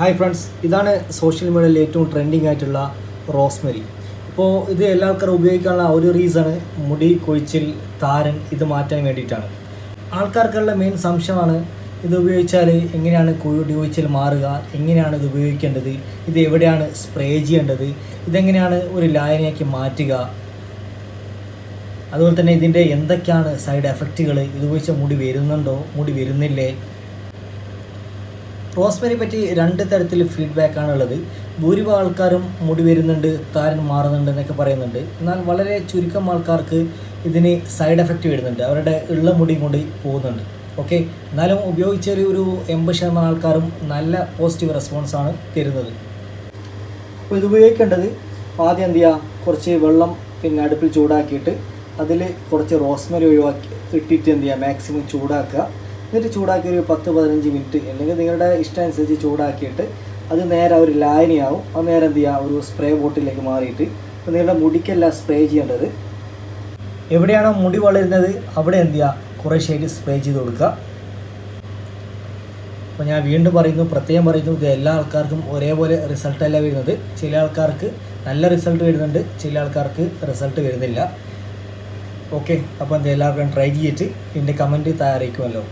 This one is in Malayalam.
ഹായ് ഫ്രണ്ട്സ് ഇതാണ് സോഷ്യൽ മീഡിയയിൽ ഏറ്റവും ട്രെൻഡിങ് ആയിട്ടുള്ള റോസ്മെരി ഇപ്പോൾ ഇത് എല്ലാ ആൾക്കാരും ഉപയോഗിക്കാനുള്ള ഒരു റീസണ് മുടി കൊഴിച്ചിൽ താരൻ ഇത് മാറ്റാൻ വേണ്ടിയിട്ടാണ്. ആൾക്കാർക്കുള്ള മെയിൻ സംശയമാണ് ഇത് ഉപയോഗിച്ചാൽ എങ്ങനെയാണ് കുഴി കൊഴിച്ചിൽ മാറുക എങ്ങനെയാണ് ഇത് ഉപയോഗിക്കേണ്ടത് ഇത് എവിടെയാണ് സ്പ്രേ ചെയ്യേണ്ടത് ഇതെങ്ങനെയാണ് ഒരു ലായനിയാക്കി മാറ്റുക. അതുപോലെ തന്നെ ഇതിന്റെ എന്തൊക്കെയാണ് സൈഡ് എഫക്റ്റുകൾ ഇത് ഉപയോഗിച്ച മുടി വരുന്നുണ്ടോ മുടി വരുന്നില്ലേ റോസ്മെരി പറ്റി രണ്ട് തരത്തിൽ ഫീഡ്ബാക്ക് ആണ് ഉള്ളത് ഭൂരിഭാഗം ആൾക്കാരും മുടി വരുന്നുണ്ട് താരൻ മാറുന്നുണ്ട് എന്നൊക്കെ പറയുന്നുണ്ട്. എന്നാൽ വളരെ ചുരുക്കം ആൾക്കാർക്ക് ഇതിന് സൈഡ് എഫക്റ്റ് വരുന്നുണ്ട്. അവരുടെ ഉള്ള മുടി കൊണ്ട് പോകുന്നുണ്ട്. ഓക്കെ എന്നാലും ഉപയോഗിച്ചൊരു ഒരു എൺപത് ശതമാനം ആൾക്കാരും നല്ല പോസിറ്റീവ് റെസ്പോൺസാണ് തരുന്നത്. അപ്പോൾ ഇത് ഉപയോഗിക്കേണ്ടത് ആദ്യം എന്ത് ചെയ്യുക കുറച്ച് വെള്ളം പിന്നെ അടുപ്പിൽ ചൂടാക്കിയിട്ട് അതിൽ കുറച്ച് റോസ്മേരി ഒഴിവാക്കി ഇട്ടിട്ട് എന്ത് ചെയ്യുക മാക്സിമം ചൂടാക്കുക. എന്നിട്ട് ചൂടാക്കി ഒരു പത്ത് പതിനഞ്ച് മിനിറ്റ് അല്ലെങ്കിൽ നിങ്ങളുടെ ഇഷ്ടം അനുസരിച്ച് ചൂടാക്കിയിട്ട് അത് നേരെ ഒരു ലായനിയാവും. അത് നേരെ എന്ത് ചെയ്യുക? ഒരു സ്പ്രേ ബോട്ടിലേക്ക് മാറിയിട്ട് ഇപ്പോൾ നിങ്ങളുടെ മുടിക്കല്ല സ്പ്രേ ചെയ്യേണ്ടത്. എവിടെയാണോ മുടി വളരുന്നത് അവിടെ എന്ത് ചെയ്യുക? കുറേ ഷെയ്ഡ് സ്പ്രേ ചെയ്ത് കൊടുക്കുക. അപ്പോൾ ഞാൻ വീണ്ടും പറയുന്നു പ്രത്യേകം പറയുന്നു ഇത് എല്ലാ ആൾക്കാർക്കും ഒരേപോലെ റിസൾട്ട് അല്ല വരുന്നത്. ചില ആൾക്കാർക്ക് നല്ല റിസൾട്ട് വരുന്നുണ്ട് ചില ആൾക്കാർക്ക് റിസൾട്ട് വരുന്നില്ല. ഓക്കെ അപ്പോൾ എന്താ എല്ലാവർക്കും ട്രൈ ചെയ്തിട്ട് എന്റെ കമന്റ് തയ്യാറാക്കുമല്ലോ